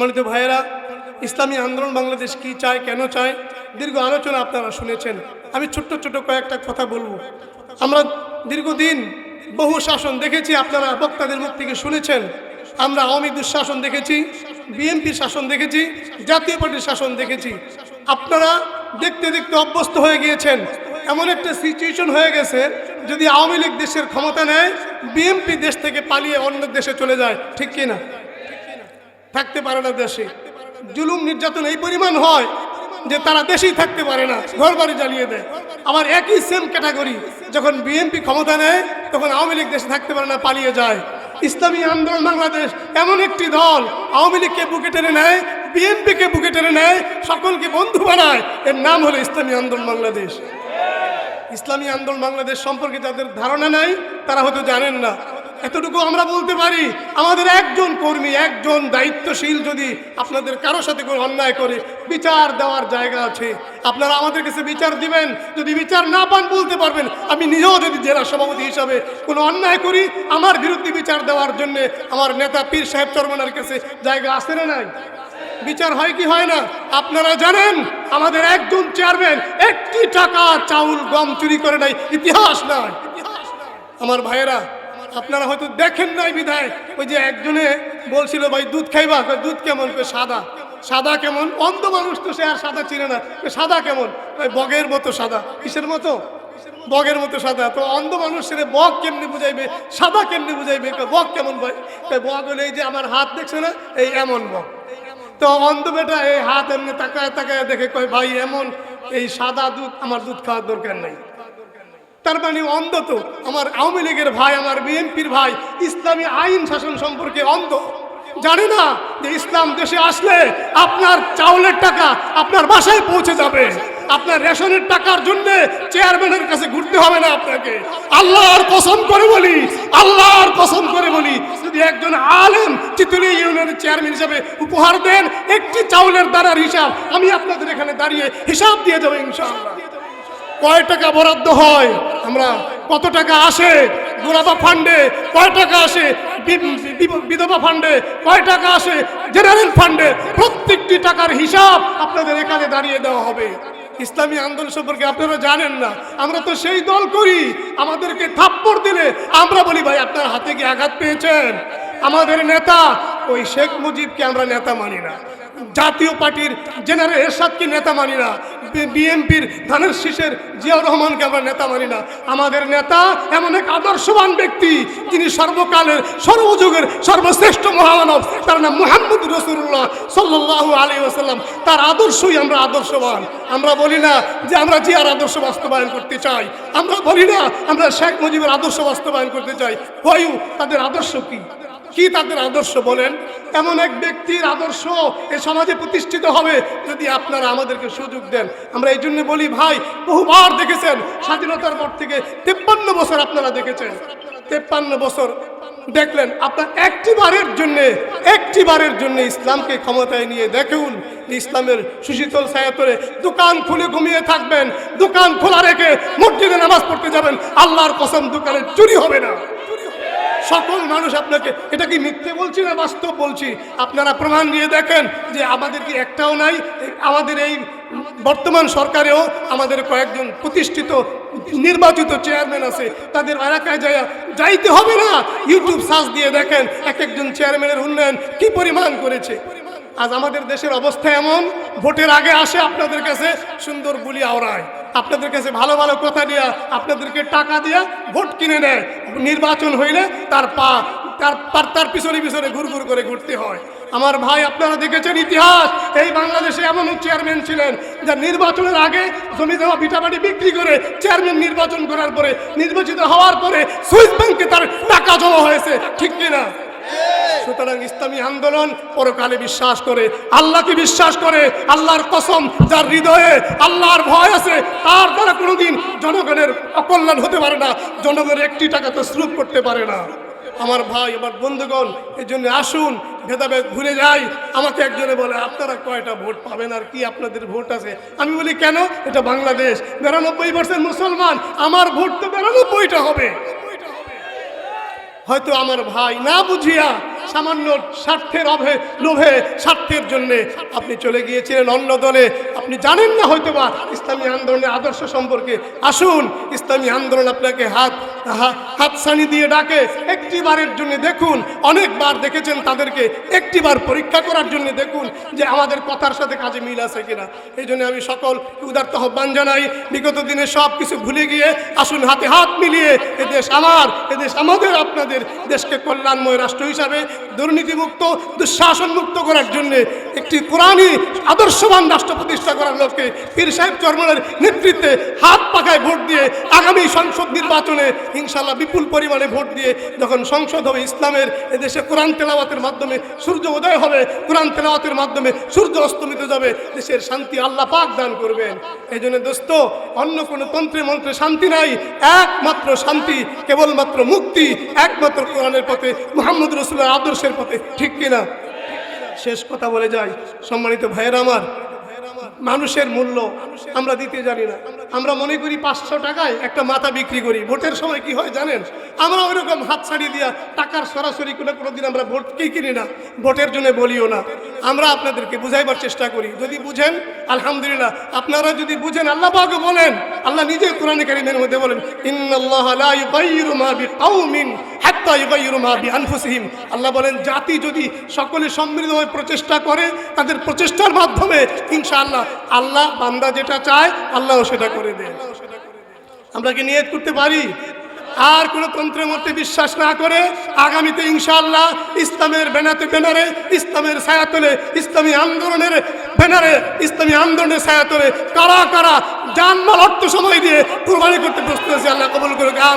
সম্মানিত ভাইয়েরা, ইসলামী আন্দোলন বাংলাদেশ কি চায়, কেন চায়, দীর্ঘ আলোচনা আপনারা শুনেছেন। আমি ছোট্ট ছোট্ট কয়েকটা কথা বলব। আমরা দীর্ঘদিন বহু শাসন দেখেছি, আপনারা বক্তাদের মুখ থেকে শুনেছেন। আমরা আওয়ামী দুঃশাসন দেখেছি, বিএনপির শাসন দেখেছি, জাতীয় পার্টির শাসন দেখেছি। আপনারা দেখতে দেখতে অভ্যস্ত হয়ে গিয়েছেন। এমন একটা সিচুয়েশন হয়ে গেছে, যদি আওয়ামী লীগ দেশের ক্ষমতা নেয়, বিএনপি দেশ থেকে পালিয়ে অন্য দেশে চলে যায়, ঠিক কিনা? থাকতে পারে না দেশে। জুলুম নির্যাতন এই পরিমাণ হয় যে তারা দেশেই থাকতে পারে না ঘর বাড়ি জ্বালিয়ে দেয়। আবার একই সেম ক্যাটাগরি যখন বিএনপি ক্ষমতা নেয়, তখন আওয়ামী লীগ দেশে থাকতে পারে না, পালিয়ে যায়। ইসলামী আন্দোলন বাংলাদেশ, এমন একটি দল, আওয়ামী লীগকে বুকে টেনে নেয় বিএনপিকে বুকে টেনে নেয়, সকলকে বন্ধু বানায়। এর নাম হলো ইসলামী আন্দোলন বাংলাদেশ। ইসলামী আন্দোলন বাংলাদেশ সম্পর্কে যাদের ধারণা নাই, তারা হয়তো জানেন না। এতটুকু আমরা বলতে পারি, আমাদের একজন কর্মী, একজন দায়িত্বশীল যদি আপনাদের কারও সাথে কোনো অন্যায় করে, বিচার দেওয়ার জায়গা আছে। আপনারা আমাদের কাছে বিচার দিবেন, যদি বিচার না পান বলতে পারবেন, আমি নিজেও যদি জেলা সভাপতি হিসাবে কোনো অন্যায় করি, আমার বিরুদ্ধে বিচার দেওয়ার জন্য আমার নেতা পীর সাহেব চরমনার কাছে জায়গা আছে না নাই? বিচার হয় কি হয় না? আপনারা জানেন, আমাদের একজন চেয়ারম্যান একটি টাকা চাউল গম চুরি করে নাই, ইতিহাস নাই। আমার ভাইয়েরা আপনারা হয়তো দেখেন নাই বিধায়, ওই যে একজনে বলছিল, ভাই, দুধ খাইবা? দুধ কেমন? সাদা। সাদা কেমন? অন্ধ মানুষ তো সে আর সাদা চিনে না। সাদা কেমন? বগের মতো সাদা। কিসের মতো? বগের মতো সাদা। তো অন্ধ মানুষ সেরে বগ কেমনি বুঝাইবে? সাদা কেমনি বুঝাইবে? বগ কেমন ভাই? কয়, বগ হলে এই যে আমার হাত, দেখছে না? এই এমন বগ। তো অন্ধ বেটা এই হাত এমনি তাকায় তাকায় দেখে কয়, ভাই, এমন এই সাদা দুধ, আমার দুধ খাওয়ার দরকার নাই। তার মানে অন্ধ আমার আওয়ামী লীগের ভাই, আমার বিএনপির ভাই, ইসলামী আইন শাসন সম্পর্কে অন্ধ। জানে না যে ইসলাম দেশে আসলে আপনার চাউলের টাকা আপনার বাসায় পৌঁছে যাবে। আপনার রেশনের টাকার জন্য চেয়ারম্যানের কাছে ঘুরতে হবে না আপনাকে। আল্লাহর কসম করে বলি, আল্লাহর কসম করে বলি, যদি একজন আলেম চিতুলি ইউনিয়নের চেয়ারম্যান হিসাবে উপহার দেন, একটি চাউলের দ্বারার হিসাব আমি আপনাদের এখানে দাঁড়িয়ে হিসাব দিয়ে যাব ইনশাআল্লাহ। কয় টাকা বরাদ্দ হয়? আমরা, কত টাকা আসে? গোলাপা ফান্ডে কয় টাকা আসে? বিধবা ফান্ডে কয় টাকা আসে? জেনারেল ফান্ডে প্রত্যেকটি টাকার হিসাব আপনাদের এখানে দাঁড়িয়ে দেওয়া হবে। ইসলামী আন্দোলন সম্পর্কে আপনারা জানেন না। আমরা তো সেই দল করি। আমাদেরকে থাপ্পড় দিলে আমরা বলি, ভাই, আপনার হাতে কি আঘাত পেয়েছেন? আমাদের নেতা, ওই শেখ মুজিবকে আমরা নেতা মানি না। জাতীয় পার্টির জেনারেল এরশাদকে নেতা মানি না। বিএনপির ধানের শীষের জিয়াউর রহমানকে আমরা নেতা মানি না। আমাদের নেতা এমন এক আদর্শবান ব্যক্তি, যিনি সর্বকালের, সর্বযুগের সর্বশ্রেষ্ঠ মহামানব। তার নাম মোহাম্মদ রসুল্লাহ সাল্লাহ আলী ওসাল্লাম তার আদর্শই আমরা আদর্শবান। আমরা বলি না যে আমরা জিয়ার আদর্শ বাস্তবায়ন করতে চাই। আমরা বলি না আমরা শেখ মুজিবের আদর্শ বাস্তবায়ন করতে চাই। হয়ু তাদের আদর্শ কি? কি তাদের আদর্শ বলেন? এমন এক ব্যক্তির আদর্শ এ সমাজে প্রতিষ্ঠিত হবে যদি আপনারা আমাদেরকে সুযোগ দেন। আমরা এই জন্য বলি, ভাই, বহুবার দেখেছেন, স্বাধীনতার পর থেকে তেপ্পান্ন বছর আপনারা দেখেছেন। তেপ্পান্ন বছর। দেখলেন, আপনার একটি বারের জন্যে একটি বারের জন্য ইসলামকে ক্ষমতায় নিয়ে দেখুন। ইসলামের সুশীতল ছায়াতরে দোকান খুলে ঘুমিয়ে থাকবেন, দোকান খোলা রেখে মসজিদে নামাজ পড়তে যাবেন। আল্লাহর কসম, দোকানে চুরি হবে না। সকল মানুষ আপনাকে, এটা কি মিথ্যে বলছি না বাস্তব বলছি? আপনারা প্রমাণ দিয়ে দেখেন যে আমাদের কি একটাও নাই, আমাদের এই বর্তমান সরকারেও আমাদের কয়েকজন প্রতিষ্ঠিত নির্বাচিত চেয়ারম্যান আছে, তাদের এলাকায় যায় যাইতে হবে না। ইউটিউব সার্চ দিয়ে দেখেন এক একজন চেয়ারম্যানের উন্নয়ন কি পরিমাণ করেছে। আজ আমাদের দেশের অবস্থা এমন, ভোটের আগে আসে আপনাদের কাছে সুন্দর বুলি আওড়ায়। আপনাদের কাছে ভালো ভালো কথা দিয়া, আপনাদেরকে টাকা দিয়া ভোট কিনে নেয় নির্বাচন হইলে তার পা, তার তার- পিছনে পিছনে ঘুর ঘুর করে ঘুরতে হয়। আমার ভাই, আপনারা দেখেছেন ইতিহাস? এই বাংলাদেশে এমন চেয়ারম্যান ছিলেন যা নির্বাচনের আগে জমি জমা ভিটাবাড়ি বিক্রি করে চেয়ারম্যান নির্বাচন করার পরে, নির্বাচিত হওয়ার পরে সুইস ব্যাংকে তার টাকা জমা হয়েছে। ঠিক কিনা? সুতরাং ইসলামী আন্দোলন পরকালে বিশ্বাস করে, আল্লাহকে বিশ্বাস করে, আল্লাহর কসম, যার হৃদয়ে আল্লাহর ভয় আছে, তার দ্বারা কোনোদিন জনগণের অকল্যাণ হতে পারে না, জনগণের একটি টাকা তো স্লুপ করতে পারে না। আমার ভাই, আমার বন্ধুগণ এই জন্য আসুন, ভেদাভেদ ঘুরে যাই। আমাকে একজনে বলে, আপনারা কয়টা ভোট পাবেন আর কি আপনাদের ভোট আছে? আমি বলি, কেন? এটা বাংলাদেশ। বিরানব্বই পার্সেন্ট মুসলমান। আমার ভোট তো বিরানব্বইটা হবে। হয়তো আমার ভাই না বুঝিয়া সামান্য স্বার্থের অভে লোভে, স্বার্থের জন্য আপনি চলে গিয়েছিলেন অন্য দলে। আপনি জানেন না হয়তো বা ইসলামী আন্দোলনের আদর্শ সম্পর্কে। আসুন, ইসলামী আন্দোলন আপনাকে হাত হাত সানি দিয়ে ডাকে। একটি বারের জন্য দেখুন, অনেকবার দেখেছেন তাদেরকে। একটি বার পরীক্ষা করার জন্য দেখুন যে আমাদের কথার সাথে কাজে মিল আছে কিনা। এই জন্য আমি সকল উদার্ত আহ্বান জানাই, বিগত দিনে সব কিছু ভুলে গিয়ে আসুন হাতে হাত মিলিয়ে এদেশ আমার এদেশ আমাদের, আপনাদের দেশকে কল্যাণময় রাষ্ট্র হিসাবে দুর্নীতিমুক্ত দুঃশাসন মুক্ত করার জন্য একটি কোরআনই আদর্শবান রাষ্ট্র প্রতিষ্ঠা করার লক্ষ্যে পীর সাহেব চর্মনের নেতৃত্বে হাত পাকায় ভোট দিয়ে আগামী সংসদ নির্বাচনে ইনশাল্লাহ বিপুল পরিমাণে ভোট দিয়ে যখন সংসদ হবে ইসলামের এদেশে কোরআন তেলাওয়াতের মাধ্যমে সূর্য উদয় হবে, কোরআন তেলাওয়াতের মাধ্যমে সূর্য অস্তমিত যাবে, দেশের শান্তি আল্লাহ পাক দান করবেন। এই জন্য দোস্ত, অন্য কোনো তন্ত্রে মন্ত্রে শান্তি নাই, একমাত্র শান্তি, কেবলমাত্র মুক্তি, একমাত্র কোরআনের পথে মোহাম্মদ রসুলের আদর্শের পথে, ঠিক কিনা? শেষ কথা বলে যাই। সম্মানিত ভাইয়ের আমার, মানুষের মূল্য আমরা দিতে জানি না। আমরা মনে করি পাঁচশো টাকায় একটা মাথা বিক্রি করি। ভোটের সময় কি হয় জানেন? আমরা ওইরকম হাত ছাড়িয়ে দিয়া টাকার সরাসরি কোনো কোনো দিন আমরা ভোটকেই কিনি না? ভোটের জন্য বলিও না। আমরা আপনাদেরকে বুঝাইবার চেষ্টা করি। যদি বুঝেন, আলহামদুলিল্লাহ। আপনারা যদি বুঝেন, আল্লাহ পাকে বলেন। আল্লাহ নিজে কোরআন কারিমের মধ্যে বলেন আল্লাহ বলেন, জাতি যদি সকলে সমৃদ্ধভাবে প্রচেষ্টা করে, তাদের প্রচেষ্টার মাধ্যমে ইনশাআল্লাহ আল্লাহ বান্দা যেটা চায়, আল্লাহও সেটা করে দেয় আমরা কি নিয়ত করতে পারি? আর কোন তন্ত্রের মধ্যে বিশ্বাস না করে আগামীতে ইনশাআল্লাহ ইসলামের ব্যানাতে ব্যানারে, ইসলামের ছায়াতলে, ইসলামী আন্দোলনের বেনারে ইসলামী আন্দোলনের ছায়াতলে কারা কারা জানমাল অর্থ সময় দিয়ে কুরবানি করতে প্রস্তুত আছে আল্লাহ কবুল করুক আমি